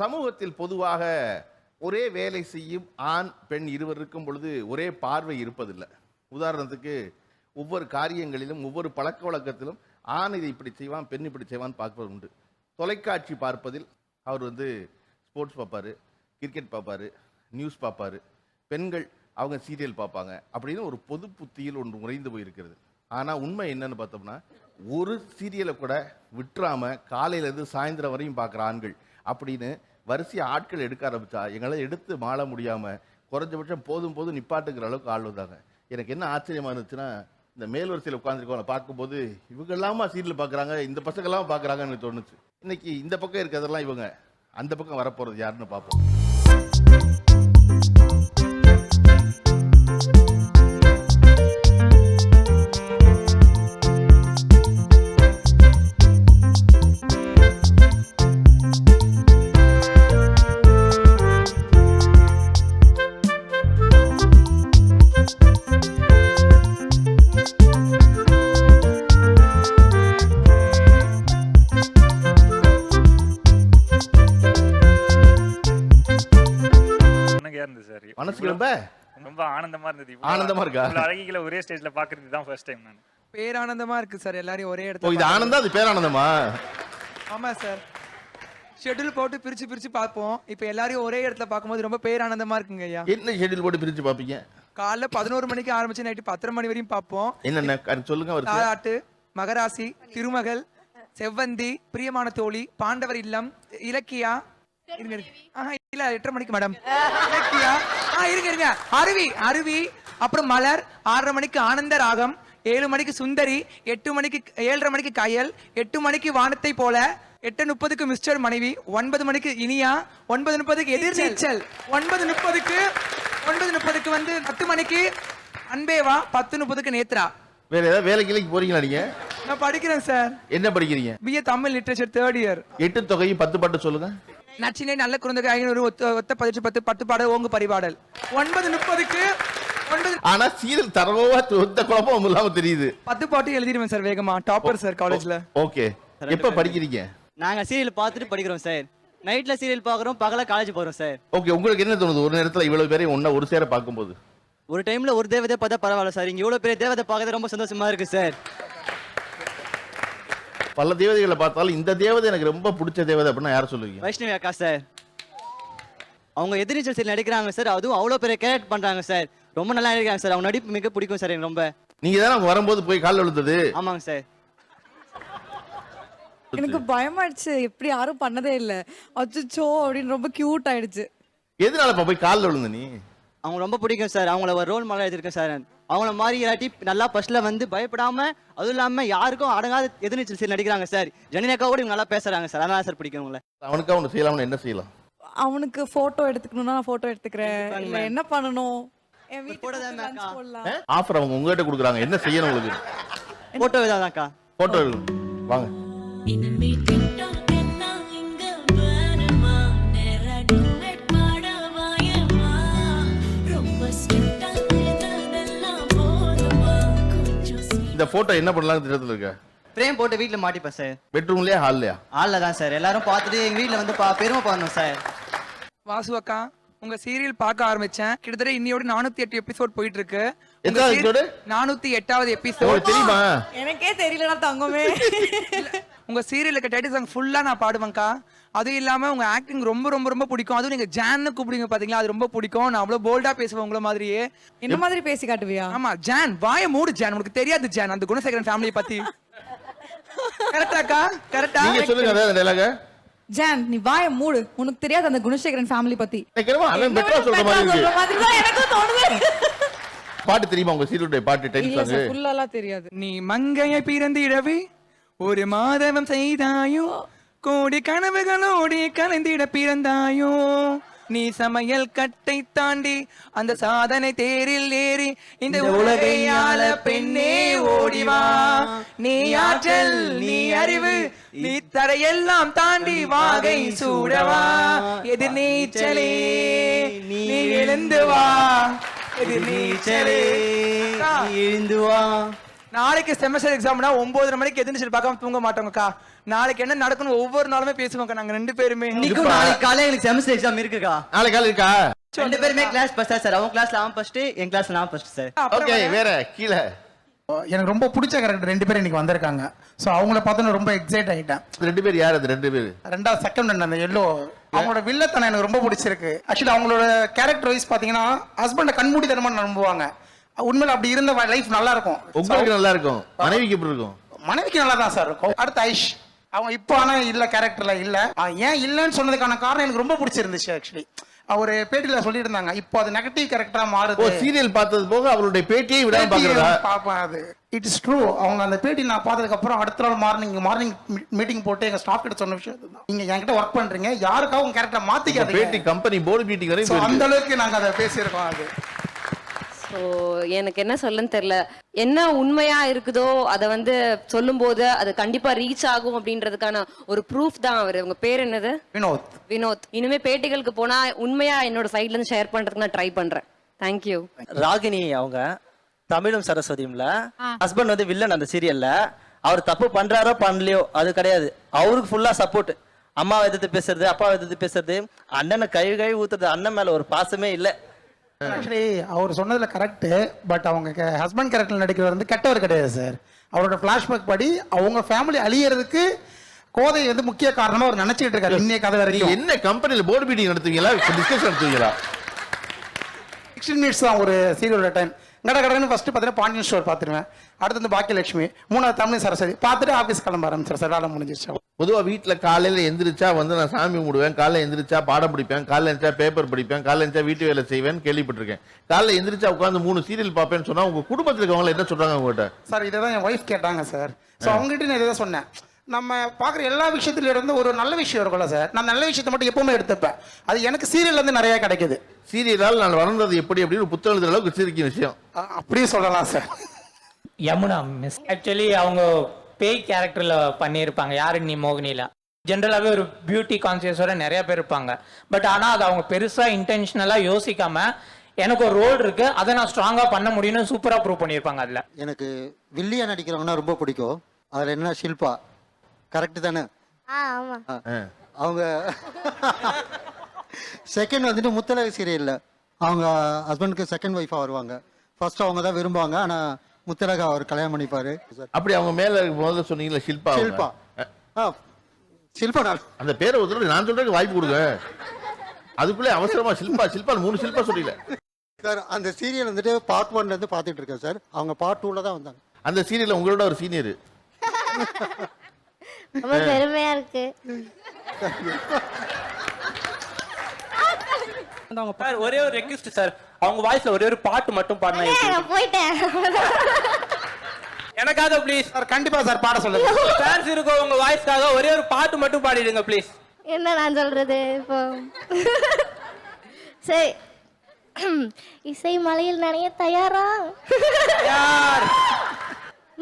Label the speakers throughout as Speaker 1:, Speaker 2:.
Speaker 1: சமூகத்தில் பொதுவாக ஒரே வேலை செய்யும் ஆண் பெண் இருவர் இருக்கும் பொழுது ஒரே பார்வை இருப்பதில்லை. உதாரணத்துக்கு ஒவ்வொரு காரியங்களிலும் ஒவ்வொரு பழக்க வழக்கத்திலும் ஆண் இதை இப்படி செய்வான் பெண் இப்படி செய்வான் பார்ப்பது உண்டு. தொலைக்காட்சி பார்ப்பதில் அவர் வந்து ஸ்போர்ட்ஸ் பார்ப்பாரு கிரிக்கெட் பார்ப்பாரு நியூஸ் பார்ப்பாரு. பெண்கள் அவங்க சீரியல் பார்ப்பாங்க அப்படின்னு ஒரு பொது புத்தியில் ஒன்று உறைந்து போயிருக்கிறது. ஆனால் உண்மை என்னன்னு பார்த்தோம்னா ஒரு சீரியலை கூட விட்டுறாமல் காலையிலேருந்து சாயந்தரம் வரையும் பார்க்குற ஆண்கள் அப்படின்னு வரிசையை ஆட்கள் எடுக்க ஆரம்பித்தா எங்களால் எடுத்து மாள முடியாமல் குறைஞ்சபட்சம் போதும் போதும் நிப்பாட்டுக்கிற அளவுக்கு ஆள் வந்தாங்க. எனக்கு என்ன ஆச்சரியமா இருந்துச்சுன்னா இந்த மேல் வரிசையில் உட்காந்துருக்கவங்களை பார்க்கும்போது இவங்க எல்லாமா சீரியல் பார்க்குறாங்க இந்த பசங்கள்லாம் பார்க்குறாங்கன்னு எனக்கு தோணுச்சு. இன்னைக்கு இந்த பக்கம் இருக்கிறதெல்லாம் இவங்க அந்த பக்கம் வரப்போகிறது யாருன்னு பார்ப்போம். ரொம்ப
Speaker 2: ஆனந்தமா இருந்தது.
Speaker 1: ஆனந்தமா இருக்கா?
Speaker 2: அழகிகளை ஒரே ஸ்டேஜ்ல பாக்குறது தான் ஃபர்ஸ்ட் டைம் நான்.
Speaker 3: பேரானந்தமா இருக்கு சார் எல்லாரையும் ஒரே இடத்துல
Speaker 1: இது ஆனந்தம் அது பேரானந்தமா?
Speaker 3: ஆமா சார் ஷெட்யூல் போட்டு பிரிச்சு பிரிச்சு பார்ப்போம். இப்போ எல்லாரையும் ஒரே இடத்துல பார்க்கும்போது ரொம்ப பேரானந்தமா இருக்குங்க ஐயா.
Speaker 1: என்ன ஷெட்யூல் போட்டு பிரிச்சு பார்ப்பீங்க?
Speaker 3: காலைல பதினோரு மணிக்கு ஆரம்பிச்சு நைட்டு பத்தரை மணி வரையும் பார்ப்போம்.
Speaker 1: என்னென்ன சொல்லுங்க அவருக்கு.
Speaker 3: தாலாட்டு மகராசி திருமகள் செவ்வந்தி பிரியமான தோழி பாண்டவர் இல்லம் இலக்கியா இருங்க இருங்க. ஆஹா இல்ல எட்டரை மணிக்கு மேடம் ஆ இருங்க இருங்க. அருவி அருவி. அப்புறம் மலர் ஆறரை மணிக்கு ஆனந்த ராகம் ஏழு மணிக்கு சுந்தரி எட்டு மணிக்கு ஏழரை மணிக்கு கயல் எட்டு மணிக்கு வானத்தை போல எட்டு முப்பதுக்கு மிஸ்டர் மனைவி ஒன்பது மணிக்கு இனியா ஒன்பது முப்பதுக்கு எதிர்நீச்சல் ஒன்பது முப்பதுக்கு ஒன்பது முப்பதுக்கு வந்து பத்து மணிக்கு அன்பேவா பத்து முப்பதுக்கு நேத்ரா.
Speaker 1: வேற ஏதாவது வேலைக்கு வேலைக்கு போறீங்களா நீங்க?
Speaker 3: நான் படிக்கிறேன் சார்
Speaker 1: என்ன படிக்கிறீங்க?
Speaker 3: BA Tamil literature third year
Speaker 1: எட்டு தொகையும் பத்து பாட்டு சொல்லுங்க.
Speaker 3: நச்சினை நல்ல குழந்தைக்கு ஐநூறு ஒத்த ஒத்த பதினெட்டு பத்து பத்து பாடல் ஓங்கு பரிபாடல். ஒன்பது முப்பதுக்கு ஒன்பது
Speaker 1: ஆனா சீரியல் தரவா ஒத்த குழப்பம் இல்லாம தெரியுது.
Speaker 3: பத்து பாட்டு எழுதிடுவேன் சார் வேகமா. டாப்பர் சார் காலேஜ்ல
Speaker 1: ஓகே. எப்ப படிக்கிறீங்க?
Speaker 4: நாங்க சீரியல் பார்த்துட்டு படிக்கிறோம் சார். நைட்ல சீரியல் பார்க்குறோம் பகல காலேஜ் போறோம் சார்.
Speaker 1: ஓகே உங்களுக்கு என்ன தோணுது? ஒரு நேரத்துல இவ்வளவு பேரையும் ஒண்ணா ஒரு சேர பார்க்கும்போது.
Speaker 4: ஒரு டைம்ல ஒரு தேவதை பார்த்தா பரவாயில்ல சார். இங்க இவ்வளவு பெரிய தேவதை பார்க்கறது ரொம்ப சந்தோஷமா இருக்கு சார்.
Speaker 1: பல தேவதைகளை பார்த்தாலும் இந்த தேவதை எனக்கு ரொம்ப பிடிச்ச தேவதை அப்படின்னா யார சொல்லுவீங்க?
Speaker 4: வைஷ்ணவி அக்கா சார் அவங்க எதிர்நீச்சல் சீரியல் நடிக்கிறாங்க சார் அதுவும் அவ்வளோ பெரிய கேரக்ட் பண்றாங்க சார் ரொம்ப நல்லா நடிக்கிறாங்க சார் அவங்க நடிப்பு மிக பிடிக்கும் சார் எனக்கு ரொம்ப.
Speaker 1: நீங்க தானே அவங்க வரும்போது போய் காலில் விழுந்தது?
Speaker 4: ஆமாங்க சார்
Speaker 5: எனக்கு பயமாயிடுச்சு. எப்படி யாரும் பண்ணதே இல்ல. அச்சோ அப்படின்னு ரொம்ப கியூட் ஆயிடுச்சு.
Speaker 1: எதனாலப்பா போய் காலில் விழுந்த நீ?
Speaker 4: அவங்க ரொம்ப பிடிக்கும் சார் அவங்கள ஒரு ரோல் மாடல் எடுத்திருக்கேன் சார் அவங்கள மாதிரி இல்லாட்டி நல்லா ஃபர்ஸ்ட்ல வந்து பயப்படாம அதுவும் இல்லாம யாருக்கும் அடங்காத எதிர்நீச்சல் சீரியல் நடிக்கிறாங்க சார். ஜனினக்கா கூட இவங்க நல்லா பேசுறாங்க சார். அதனால சார் பிடிக்கும் உங்களை
Speaker 1: அவனுக்கா ஒன்று செய்யலாம்னு என்ன செய்யலாம்?
Speaker 5: அவனுக்கு போட்டோ எடுத்துக்கணும்னா நான் போட்டோ எடுத்துக்கிறேன். இல்ல என்ன பண்ணணும்? என் வீட்டுக்கு. போடலாம்.
Speaker 1: ஆஃபர் அவங்க உங்ககிட்ட கொடுக்குறாங்க. என்ன செய்யணும் உங்களுக்கு?
Speaker 4: போட்டோ இதாதான்க்கா
Speaker 1: போட்டோ வாங்க.
Speaker 6: இனிமே
Speaker 1: இந்த போட்டோ என்ன பண்ணலாம்னு திட்டத்தில் இருக்க?
Speaker 4: ஃப்ரேம் போட்டு வீட்டில் மாட்டிப்பேன் சார்
Speaker 1: பெட்ரூம்லயா ஹால்லையா
Speaker 4: ஆள்ல தான் சார் எல்லாரும் பார்த்துட்டு எங்க வீட்டில் வந்து பா பெருமை பண்ணணும் சார்
Speaker 3: வாசு அக்கா உங்க சீரியல் பார்க்க ஆரம்பிச்சேன். கிட்டத்தட்ட இன்னையோட நானூத்தி எட்டு எபிசோட் போயிட்டு இருக்கு
Speaker 1: எத்தனாவது episode?
Speaker 3: நானூத்தி எட்டாவது எபிசோட்
Speaker 1: உங்களுக்கு தெரியுமா?
Speaker 5: எனக்கே தெரியலடா தங்கமே.
Speaker 3: உங்க சீரியலுக்கு டைட்டில் சாங் ஃபுல்லா நான் பாடுவேன்க்கா. அதுவும் இல்லாம உங்க ஆக்டிங் ரொம்ப ரொம்ப ரொம்ப பிடிக்கும். அதுவும் நீங்க ஜான்னு கூப்பிடுங்க பாத்தீங்களா? அது ரொம்ப பிடிக்கும். நான் அவ்வளவு போல்டா பேசுவேன் உங்கள மாதிரியே.
Speaker 5: என்ன மாதிரி பேசி காட்டுவியா?
Speaker 3: ஆமா ஜான். வாய மூடு ஜான். உனக்கு தெரியாது ஜான். அந்த குணசேகரன் ஃபேமிலி பத்தி. கரெக்டாக்கா கரெக்டா
Speaker 1: நீங்க சொல்லுங்க அதாவது டைலாக
Speaker 5: ஜான் நீ வாய மூடு. உனக்கு தெரியாது அந்த குணசேகரன் ஃபேமிலி பத்தி.
Speaker 1: பெட்ரா சொல்ற மாதிரி
Speaker 5: சொல்ற மாதிரி தான் தோணுது.
Speaker 1: பாட்டு தெரியுமா உங்க சீரியலுடைய பாட்டு
Speaker 5: இல்ல
Speaker 1: சாங்
Speaker 5: சார் ஃபுல்லாலாம் தெரியாது.
Speaker 3: நீ மங்கைய பிறந்திடவே ஒரு மாதவம் செய்தாயோ? கோடி கனவுகளோடி கலந்திட பிறந்தாயோ? நீ சமையல் கட்டை தாண்டி அந்த சாதனை தேரில் ஏறி இந்த உலகை ஆள பெண்ணே ஓடிவா நீ ஆற்றல் நீ அறிவு நீ தரையெல்லாம் தாண்டி வாகை சூடவா. எதிர் நீச்சலே நீ எழுந்து வா. எதிர் நீச்சலே.
Speaker 4: எழுந்து வா.
Speaker 7: நாளைக்கு செமஸ்டர் எக்ஸாம்னா ஒன்பதரை மணிக்கு எதிர்த்து பார்க்காம தூங்க மாட்டோங்கக்கா. நாளைக்கு என்ன நடக்கணும் ஒவ்வொரு நாளுமே பேசுவோம்க்கா நாங்க ரெண்டு பேருமே.
Speaker 4: இன்னைக்கும் நாளைக்கு காலையில எங்களுக்கு செமஸ்டர் எக்ஸாம் இருக்குக்கா.
Speaker 1: நாளைக்கு காலை இருக்கா?
Speaker 4: ரெண்டு பேருமே கிளாஸ் ஃபர்ஸ்ட் சார் அவங்க கிளாஸ்ல அவன் ஃபர்ஸ்ட் என் கிளாஸ்ல நான் ஃபர்ஸ்ட் சார்
Speaker 1: ஓகே வேற? கீழே.
Speaker 3: எனக்கு ரொம்ப பிடிச்ச கேரக்டர் ரெண்டு பேரும் இன்னைக்கு வந்திருக்காங்க. ஸோ அவங்கள பார்த்தோன்னு ரொம்ப எக்ஸைட் ஆகிட்டேன்
Speaker 1: ரெண்டு பேர் யார் அது ரெண்டு பேர்?
Speaker 3: ரெண்டாவது செகண்ட் அந்த எல்லோ அவங்களோட வில்லத்தனம் எனக்கு ரொம்ப பிடிச்சிருக்கு. ஆக்சுவலி அவங்களோட கேரக்டர் வைஸ் பார்த்தீங்கன்னா ஹஸ்பண்டை கண்மூடித்தனமா நம்புவாங்க. உண்மையில அப்படி இருந்த லைஃப் நல்லா இருக்கும்
Speaker 1: உங்களுக்கு நல்லா இருக்கும் மனைவிக்கு எப்படி இருக்கும்?
Speaker 3: மனைவிக்கு நல்லா தான் சார் இருக்கும். அடுத்து ஐஷ். அவங்க இப்போ ஆனா இல்ல கேரக்டர்ல இல்ல. ஏன் இல்லைன்னு சொன்னதுக்கான காரணம் எனக்கு ரொம்ப பிடிச்சிருந்துச்சு ஆக்சுவலி அவர் பேட்டியில சொல்லியிருந்தாங்க இப்போ அது நெகட்டிவ் கேரக்டரா மாறுது.
Speaker 1: சீரியல் பார்த்தது போக அவருடைய பேட்டியை விடாம பாக்குறதா
Speaker 3: பாப்பேன் அது. இட்ஸ் ட்ரூ அவங்க அந்த பேட்டி நான் பார்த்ததுக்கு அப்புறம் அடுத்த நாள் மார்னிங் மார்னிங் மீட்டிங் போட்டு எங்க ஸ்டாஃப் கிட்ட சொன்ன விஷயம் இதுதான் நீங்க என்கிட்ட ஒர்க் பண்றீங்க. யாருக்காகவும் உங்க கேரக்டர்
Speaker 1: பேட்டி
Speaker 3: மாத்திக்காதீங்க
Speaker 1: கம்பெனி போர்டு மீட்டிங் போயிருக்கு.
Speaker 3: அந்த அளவுக்கு நாங்க அதை பேசியிருக்கோம் அது.
Speaker 8: ஸோ எனக்கு என்ன சொல்லன்னு தெரியல. என்ன உண்மையா இருக்குதோ அதை வந்து சொல்லும்போது அது கண்டிப்பா ரீச் ஆகும் அப்படின்றதுக்கான ஒரு ப்ரூஃப் தான் அவர். உங்க பேர் என்னது?
Speaker 3: வினோத்.
Speaker 8: வினோத். இனிமே பேட்டிகளுக்கு போனா உண்மையா என்னோட சைட்ல இருந்து ஷேர் பண்றதுக்கு நான் ட்ரை பண்றேன். தேங்க்யூ
Speaker 9: ராகினி அவங்க தமிழும் சரஸ்வதியும்ல. ஹஸ்பண்ட் வந்து வில்லன் அந்த சீரியல்ல அவர் தப்பு பண்றாரோ பண்ணலையோ அது கிடையாது. அவருக்கு ஃபுல்லா சப்போர்ட் அம்மாவை எதிர்த்து பேசுறது அப்பாவை எதிர்த்து பேசுறது. அண்ணனை கழுவி கழுவி ஊத்துறது அண்ணன் மேல ஒரு பாசமே இல்லை.
Speaker 3: ஆக்சுவலி அவர் சொன்னதுல கரெக்ட் பட் அவங்க ஹஸ்பண்ட் கேரக்டர் நடிக்கிறவர் வந்து கெட்டவர் கிடையாது சார் அவரோட ஃபிளாஷ்பேக் படி அவங்க ஃபேமிலி அழியறதுக்கு கோதை வந்து முக்கிய காரணமா அவர் நினைச்சிட்டு இருக்காரு இன்னைய கதை வரைக்கும்.
Speaker 1: என்ன கம்பெனில போர்டு மீட்டிங் நடத்துவீங்களா? டிஸ்கஷன் நடத்துவீங்களா?
Speaker 3: சிக்ஸ்டீன் மினிட்ஸ் தான் ஒரு சீரியலோட டைம் கட கடன்னு ஃபர்ஸ்ட் பார்த்தீங்கன்னா பாண்டியன் ஸ்டோர் பார்த்துருவேன் அடுத்து வந்து பாக்கியலட்சுமி மூணாவது தமிழ் சரஸ்வதி பார்த்துட்டு ஆஃபீஸ் கிளம்ப ஆரம்பிச்சிடும் சார் வேலை முடிஞ்சிருச்சு
Speaker 1: பொதுவா வீட்ல காலையில எந்திரிச்சா வந்து நான் சாமி கும்பிடுவேன் காலைல எந்திரிச்சா பாடம் படிப்பேன் காலைல எந்திரிச்சா பேப்பர் படிப்பேன் காலைல எந்திரிச்சா வீட்டு வேலை செய்வேன் கேள்விப்பட்டிருக்கேன். காலைல எந்திரிச்சா உட்காந்து மூணு சீரியல் பார்ப்பேன்னு சொன்னா உங்க குடும்பத்துல இருக்கவங்க என்ன சொல்றாங்க உங்ககிட்ட?
Speaker 3: சார் இதை தான் என் ஒய்ஃப் கேட்டாங்க சார் ஸோ அவங்ககிட்ட நான் இதை தான் சொன்னேன். நம்ம பார்க்குற எல்லா விஷயத்துல இருந்து ஒரு நல்ல விஷயம் இருக்கும்ல சார் நான் நல்ல விஷயத்தை மட்டும் எப்பவுமே எடுத்துப்பேன். அது எனக்கு சீரியல்ல இருந்து நிறைய கிடைக்குது.
Speaker 1: சீரியலால் நான் வளர்ந்தது எப்படி அப்படின்னு ஒரு புத்தகம் எழுதுற அளவுக்கு வச்சிருக்க விஷயம்.
Speaker 3: அப்படியே சொல்லலாம் சார்
Speaker 10: யமுனா மிஸ் ஆக்சுவலி அவங்க பேய் கேரக்டர்ல பண்ணியிருப்பாங்க. யாரு? நீ மோகினில. ஜென்ரலாகவே ஒரு பியூட்டி கான்சியஸோட நிறைய பேர் இருப்பாங்க. பட் ஆனால் அது அவங்க பெருசா இன்டென்ஷனலா யோசிக்காம எனக்கு ஒரு ரோல் இருக்கு. அதை நான் ஸ்ட்ராங்கா பண்ண முடியும்னு சூப்பரா ப்ரூவ் பண்ணியிருப்பாங்க அதுல.
Speaker 11: எனக்கு வில்லியா நடிக்கிறவங்கன்னா ரொம்ப பிடிக்கும். அதில் என்ன? ஷில்பா. கரெக்ட் தானே? ஆ. அவங்க செகண்ட் வந்துட்டு முத்தலக சீரியல்ல அவங்க ஹஸ்பண்டுக்கு செகண்ட் ஒய்ஃபாக வருவாங்க. ஃபர்ஸ்ட் அவங்க தான் விரும்புவாங்க. ஆனால் முத்தலக அவர் கல்யாணம் பண்ணிப்பாரு.
Speaker 1: அப்படி அவங்க மேல முதல்ல சொன்னீங்களா ஷில்பா.
Speaker 11: ஷில்பா. ஆ ஷில்பா நான்
Speaker 1: அந்த பேரை ஒரு தடவை நான் சொல்றதுக்கு வாய்ப்பு கொடுங்க. அதுக்குள்ளே அவசரமா ஷில்பா ஷில்பா மூணு ஷில்பா சொல்றீங்க
Speaker 11: சார் அந்த சீரியல் வந்துட்டு பார்ட் ஒன்லேருந்து பார்த்துட்டு இருக்கேன் சார். அவங்க பார்ட் டூவில் தான் வந்தாங்க.
Speaker 1: அந்த சீரியல்ல உங்களோட ஒரு சீனியர்
Speaker 12: ரொம்ப பெருமையா இருக்கு.
Speaker 9: சார் ஒரே ஒரு ரெக்வெஸ்ட் சார். அவங்க வாய்ஸ்ல ஒரே ஒரு பாட்டு மட்டும் பாடினா
Speaker 12: நான் போயிட்டேன்.
Speaker 9: எனக்காக ப்ளீஸ்
Speaker 3: சார் கண்டிப்பா சார் பாட சொல்லுங்க.
Speaker 9: ஃபேன்ஸ் இருக்கோ உங்க வாய்ஸ்க்காக ஒரே ஒரு பாட்டு மட்டும் பாடிடுங்க ப்ளீஸ்
Speaker 12: என்ன நான் சொல்றது இப்போ? சரி. இசை மலையில் நனைய தயாரா?
Speaker 9: யார்?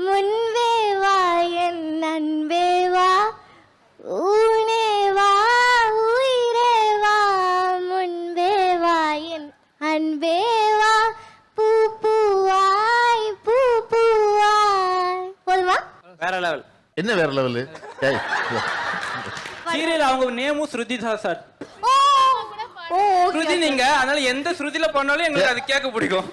Speaker 12: முன்பே வா என் அன்பே வா. ஊனே
Speaker 1: என்ன வேற லெவலு
Speaker 9: சீரியல் அவங்க நேமும் ஸ்ருதி தான் சார்
Speaker 12: ஓ ஓ
Speaker 9: ஸ்ருதி நீங்க. அதனால எந்த ஸ்ருதியில பண்ணாலும் எங்களுக்கு அது கேட்க பிடிக்கும்.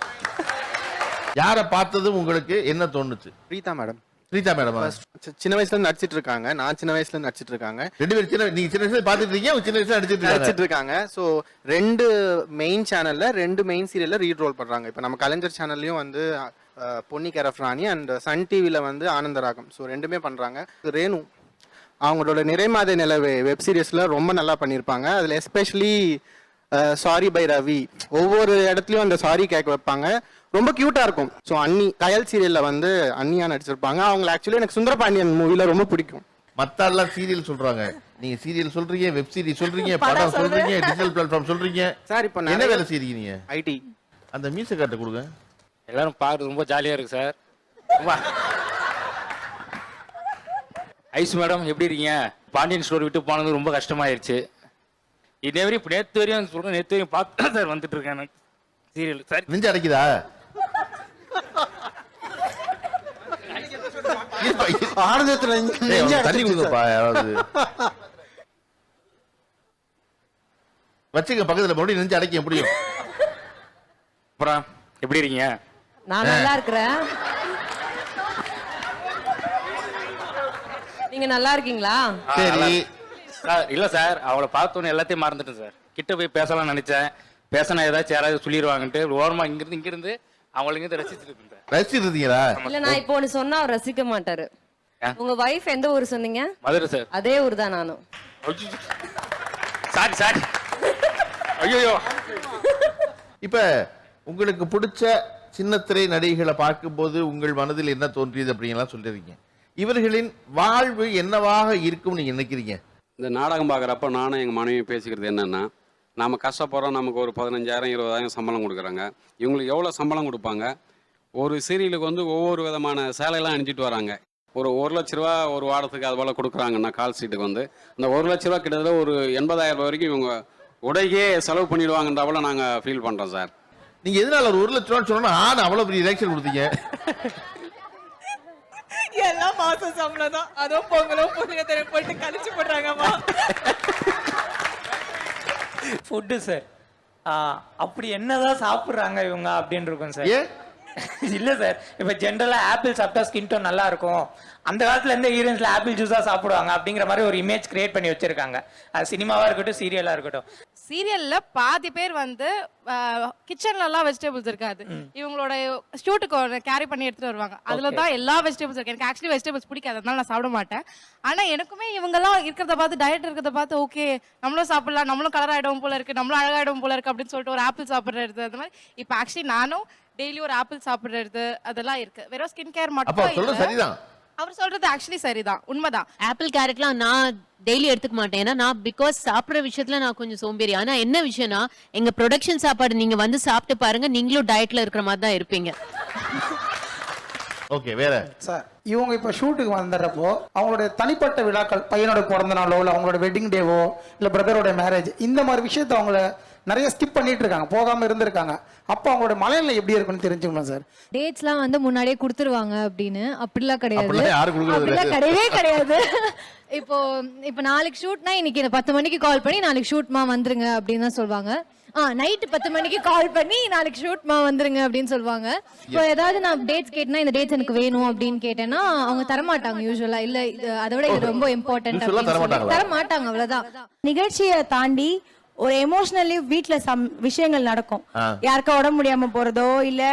Speaker 1: யாரை பார்த்ததும் உங்களுக்கு என்ன தோணுச்சு?
Speaker 13: பிரீதா மேடம்
Speaker 1: ரீதா மேடமா
Speaker 13: சின்ன வயசுல இருந்து நடிச்சிட்டு இருக்காங்க நான் சின்ன வயசுல இருந்து நடிச்சிட்டு இருக்காங்க
Speaker 1: ரெண்டு பேரும் சின்ன நீங்க சின்ன வயசுல பாத்துட்டு இருக்கீங்க சின்ன வயசுல நடிச்சிட்டு
Speaker 13: நடிச்சிட்டு
Speaker 1: இருக்காங்க
Speaker 13: ஸோ ரெண்டு மெயின் சேனல்ல ரெண்டு மெயின் சீரியல்ல ரீட் ரோல் பண்றாங்க. இப்போ நம்ம கலைஞர் சேனல்லையும் வந்து பொன்னி கேரஃப்ராணி அண்ட் சன் டிவில வந்து ஆனந்தராகம். ஸோ ரெண்டுமே பண்றாங்க. ரேணு அவங்களோட நிறைமாத நிலவு வெப் சீரிஸ்ல ரொம்ப நல்லா பண்ணியிருப்பாங்க. அதுல எஸ்பெஷலி சாரி பை ரவி. ஒவ்வொரு இடத்துலயும் அந்த சாரி கேட்க வைப்பாங்க. ரொம்ப கியூட்டா இருக்கும். ஸோ அன்னி கயல் சீரியல்ல வந்து அன்னியா நடிச்சிருப்பாங்க. அவங்களை ஆக்சுவலி எனக்கு சுந்தரபாண்டியன் மூவில ரொம்ப பிடிக்கும்.
Speaker 1: மத்த எல்லாம் சீரியல் சொல்றாங்க. நீங்க சீரியல் சொல்றீங்க வெப் சீரிஸ் சொல்றீங்க படம் சொல்றீங்க டிஜிட்டல் பிளாட்ஃபார்ம் சொல்றீங்க.
Speaker 13: சார் இப்போ
Speaker 1: என்ன வேலை செய்றீங்க நீங்க?
Speaker 13: ஐடி
Speaker 1: அந்த மீசை காட்ட கொடுங்க.
Speaker 9: எல்லாரும் பார்க்கறது ரொம்ப ஜாலியா இருக்கு சார் ஐஸ் மேடம் எப்படி இருக்கீங்க? பாண்டியன் ஸ்டோர் விட்டு போனது ரொம்ப கஷ்டமாயிருச்சு. இதே வரையும் இப்போ நேற்று வரையும் சொல்றேன். நேற்று வரையும் பார்த்து சார் வந்துட்டு இருக்கேன் எனக்கு சீரியல் சார்.
Speaker 1: நெஞ்சு அடைக்குதா.
Speaker 11: ஆனந்தத்துல நெஞ்சு
Speaker 1: தண்ணி கொடுங்கப்பா. யாராவது. வச்சுங்க பக்கத்துல மறுபடியும் நெஞ்சு அடைக்க முடியும்
Speaker 2: அப்புறம் எப்படி இருக்கீங்க?
Speaker 8: நான் நல்லா இருக்கிறேன். நீங்க நல்லா இருக்கீங்களா?
Speaker 1: சரி.
Speaker 2: சார் இல்ல சார். அவளை பார்த்தோன்னே எல்லாத்தையும் மறந்துட்டேன் சார். கிட்ட போய் பேசலாம்னு நினைச்சேன். பேசினா ஏதாச்சும் யாராவது சொல்லிடுவாங்கன்ட்டு ஓரமா இங்கிருந்து இங்கிருந்து அவங்களுக்கு இருந்து ரசிச்சுட்டு இருக்கேன் சார்
Speaker 1: ரசிச்சிட்டு இருந்தீங்களா
Speaker 8: இல்ல நான் இப்போ ஒண்ணு சொன்னா அவர் ரசிக்க மாட்டாரு? உங்க வைஃப் எந்த ஊர் சொன்னீங்க?
Speaker 2: மதுரை சார்.
Speaker 8: அதே ஊர் தான் நானும்.
Speaker 2: Sorry sorry. ஐயோ
Speaker 1: இப்ப உங்களுக்கு பிடிச்ச சின்னத்திரை நடிகைகளை பார்க்கும்போது உங்கள் மனதில் என்ன தோன்றியது அப்படிங்கலாம் சொல்லிருக்கீங்க. இவர்களின் வாழ்வு என்னவாக இருக்கும் நீங்க நினைக்கிறீங்க?
Speaker 14: இந்த நாடகம் பார்க்குறப்ப நானும் எங்கள் மனைவியும் பேசிக்கிறது என்னென்னா நாம் கஷ்டப்படுறோம் நமக்கு ஒரு பதினஞ்சாயிரம் இருபதாயிரம் சம்பளம் கொடுக்குறாங்க. இவங்களுக்கு எவ்வளோ சம்பளம் கொடுப்பாங்க? ஒரு சீரியலுக்கு வந்து ஒவ்வொரு விதமான சேலையெல்லாம் அணிஞ்சிட்டு வராங்க. ஒரு ஒரு லட்ச ரூபா ஒரு வாரத்துக்கு அது போல் கொடுக்குறாங்கன்னா கால் சீட்டுக்கு வந்து அந்த ஒரு லட்ச ரூபா கிட்டத்தட்ட ஒரு எண்பதாயிரம் ரூபாய் வரைக்கும் இவங்க உடைக்கே செலவு பண்ணிடுவாங்கன்றப்பல நாங்கள் ஃபீல் பண்ணுறோம் சார்
Speaker 1: நீங்கள் எதனால ஒரு ஒரு லட்ச ரூபான்னு சொன்னால் ஆடு அவ்வளோ பெரிய ரியாக்ஷன் கொடுத்தீங்க?
Speaker 3: எல்லாம் மாச சம்பளம் தான். அதுவும் பொங்கலும் புதிய போட்டு கழிச்சு போடுறாங்கம்மா. ஃபுட்டு சார் அப்படி என்னதான் சாப்பிடுறாங்க இவங்க அப்படின்னு இருக்கும் சார் இல்ல சார் இப்ப ஜென்ரலா ஆப்பிள் சாப்பிட்டா ஸ்கின் டோன் நல்லா இருக்கும். அந்த காலத்துல இருந்த ஹீரோயின்ஸ்ல ஆப்பிள் ஜூஸா சாப்பிடுவாங்க அப்படிங்கிற மாதிரி ஒரு இமேஜ் கிரியேட் பண்ணி வச்சிருக்காங்க. அது சினிமாவா இருக்கட்டும் சீரியலா இருக்கட்டும்.
Speaker 6: சீரியல்ல பாதி பேர் வந்து கிச்சன்ல எல்லாம் வெஜிடபிள்ஸ் இருக்காது. இவங்களோட ஷூட்டுக்கு கேரி பண்ணி எடுத்துட்டு வருவாங்க. அதுல தான் எல்லா வெஜிடபிள்ஸ் இருக்கு. எனக்கு ஆக்சுவலி வெஜிடபிள்ஸ் பிடிக்காது. அதனால நான் சாப்பிட மாட்டேன். ஆனா எனக்குமே இவங்க எல்லாம் இருக்கிறத பார்த்து டயட் இருக்கிறத பார்த்து ஓகே நம்மளும் சாப்பிடலாம். நம்மளும் கலர் ஆயிடும் போல இருக்கு. நம்மளும் அழகாயிடும் போல இருக்கு அப்படின்னு சொல்லிட்டு ஒரு ஆப்பிள் சாப்பிடுறது அந்த மாதிரி. இப்போ ஆக்சுவலி நானும் டெய்லி ஒரு ஆப்பிள் சாப்பிடுறது அதெல்லாம் இருக்கு. வெறும் ஸ்கின் கேர் மட்டும்.
Speaker 1: சரிதான்.
Speaker 6: அவர் சொல்றது ஆக்சுவலி சரிதான். உண்மைதான்.
Speaker 15: ஆப்பிள் கேரட்லாம் நான் டெய்லி எடுத்துக்க மாட்டேன். ஏன்னா நான் பிகாஸ் சாப்பிட்ற விஷயத்துல நான் கொஞ்சம் சோம்பேறி. ஆனா என்ன விஷயம்னா எங்க ப்ரொடக்ஷன் சாப்பாடு நீங்க வந்து சாப்பிட்டு பாருங்க நீங்களும் டயட்ல இருக்கிற மாதிரி தான் இருப்பீங்க.
Speaker 1: ஓகே வேற.
Speaker 12: சார் இவங்க இப்போ ஷூட்டுக்கு வந்துடுறப்போ அவங்களுடைய தனிப்பட்ட விழாக்கள் பையனோட பிறந்த நாளோ இல்லை அவங்களோட வெட்டிங் டேவோ இல்லை பிரதரோட மேரேஜ் இந்த மாதிரி விஷயத்த அவங்கள நிறைய ஸ்கிப் பண்ணிட்டு இருக்காங்க போகாம இருந்திருக்காங்க. அப்போ அவங்களோட மலைநிலை எப்படி இருக்குன்னு தெரிஞ்சுக்கணும் சார்?
Speaker 6: டேட்ஸ்லாம் வந்து முன்னாடியே கொடுத்துருவாங்க அப்படின்னு அப்படிலாம் கிடையாது.
Speaker 1: அப்படிலாம்.
Speaker 6: கிடையவே கிடையாது. இப்போ இப்போ நாளைக்கு ஷூட்னா இன்னைக்கு பத்து மணிக்கு கால் பண்ணி நாளைக்கு ஷூட்மா வந்துருங்க அப்படின்னு தான் சொல்லுவாங்க ஆ நைட்டு பத்து மணிக்கு கால் பண்ணி நாளைக்கு ஷூட்மா வந்துருங்க அப்படின்னு சொல்லுவாங்க இப்போ ஏதாவது நான் டேட்ஸ் கேட்டேன்னா இந்த டேட்ஸ் எனக்கு வேணும் அப்படின்னு கேட்டேன்னா அவங்க தரமாட்டாங்க யூஸ்வலா இல்ல இது அதை விட இது ரொம்ப இம்பார்ட்டன்ட்
Speaker 1: Usual ஆ தரமாட்டாங்களா?
Speaker 6: தர மாட்டாங்க அவ்வளவுதான்.
Speaker 5: நிகழ்ச்சியை தாண்டி ஒரு எமோஷனலி வீட்ல சம் விஷயங்கள் நடக்கும். யாருக்கா உடம்பு முடியாம போறதோ இல்ல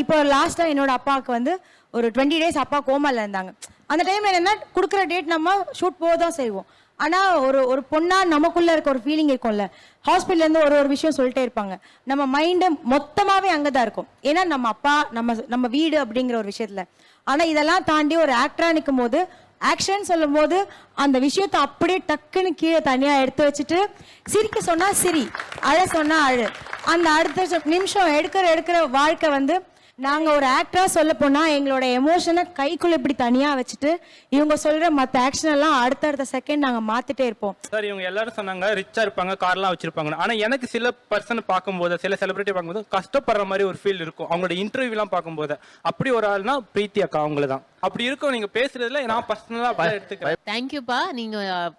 Speaker 5: இப்போ லாஸ்டா என்னோட அப்பாவுக்கு வந்து ஒரு டுவெண்ட்டி டேஸ் அப்பா கோமால இருந்தாங்க. அந்த டைம்ல என்னன்னா கொடுக்குற டேட் நம்ம ஷூட் போக தான் செய்வோம். ஆனா ஒரு ஒரு பொண்ணா நமக்குள்ள இருக்க ஒரு ஃபீலிங் இருக்கும்ல ஹாஸ்பிட்டல்ல இருந்து ஒரு ஒரு விஷயம் சொல்லிட்டே இருப்பாங்க. நம்ம மைண்டு மொத்தமாவே அங்கதான் இருக்கும். ஏன்னா நம்ம அப்பா நம்ம நம்ம வீடு அப்படிங்கிற ஒரு விஷயத்துல. ஆனா இதெல்லாம் தாண்டி ஒரு ஆக்டரா நிற்கும் போது ஆக்ஷன் சொல்லும் போது அந்த விஷயத்தை அப்படியே டக்குன்னு கீழே தனியா எடுத்து வச்சுட்டு சிரிக்க சொன்னா சிரி அழ சொன்னா அழு. அந்த அடுத்த நிமிஷம் எடுக்கிற எடுக்கிற வாழ்க்கை வந்து நாங்க ஒரு ஆக்டரா சொல்ல போனா எங்களோட எமோஷனை கைக்குள்ள இப்படி தனியா வச்சுட்டு இவங்க சொல்ற மத்த ஆக்ஷன் எல்லாம் அடுத்தடுத்த செகண்ட் நாங்க மாத்திட்டே இருப்போம்.
Speaker 9: சார் இவங்க எல்லாரும் சொன்னாங்க ரிச்சா இருப்பாங்க கார்லாம் வச்சிருப்பாங்க ஆனா எனக்கு சில பர்சன் பார்க்கும்போது சில செலிபிரிட்டி பார்க்கும்போது கஷ்டப்படுற மாதிரி ஒரு ஃபீல் இருக்கும். அவங்களோட இன்டர்வியூலாம் பார்க்கும்போது. அப்படி ஒரு ஆள்னா பிரீத்தி அக்கா அவங்கள தான் அப்படி இருக்கும் நீங்க பேசுறதுல நான் பர்சனலா எடுத்துக்கிறேன்.
Speaker 15: தேங்க்யூப்பா நீங்க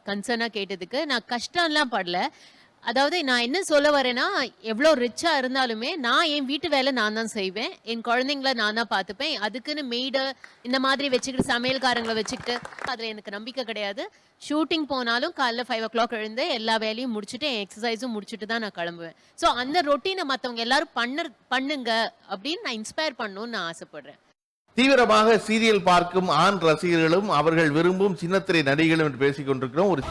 Speaker 15: கன்சர்னா கேட்டதுக்கு. நான் கஷ்டம்லாம் படல. அதாவது நான் என்ன சொல்ல வரேன்னா எவ்வளோ ரிச்சாக இருந்தாலுமே நான் என் வீட்டு வேலை நான் தான் செய்வேன். என் குழந்தைங்கள நான் தான் பார்த்துப்பேன். அதுக்குன்னு மெய்டு இந்த மாதிரி வச்சுக்கிட்டு சமையல்காரங்களை வச்சுக்கிட்டு அதில் எனக்கு நம்பிக்கை கிடையாது. ஷூட்டிங் போனாலும் காலைல ஃபைவ் ஓ கிளாக் எழுந்து எல்லா வேலையும் முடிச்சுட்டு என் எக்ஸசைஸும் முடிச்சுட்டு தான் நான் கிளம்புவேன். ஸோ அந்த ரொட்டீனை மற்றவங்க எல்லாரும் பண்ண பண்ணுங்க அப்படின்னு நான் இன்ஸ்பயர் பண்ணணும்னு நான் ஆசைப்படுறேன்.
Speaker 1: தீவிரமாக சீரியல் பார்க்கும் ஆண் ரசிகர்களும் அவர்கள் விரும்பும் சின்னத்திரை நடிகர்களும் என்று பேசிக் கொண்டிருக்கிறோம் ஒரு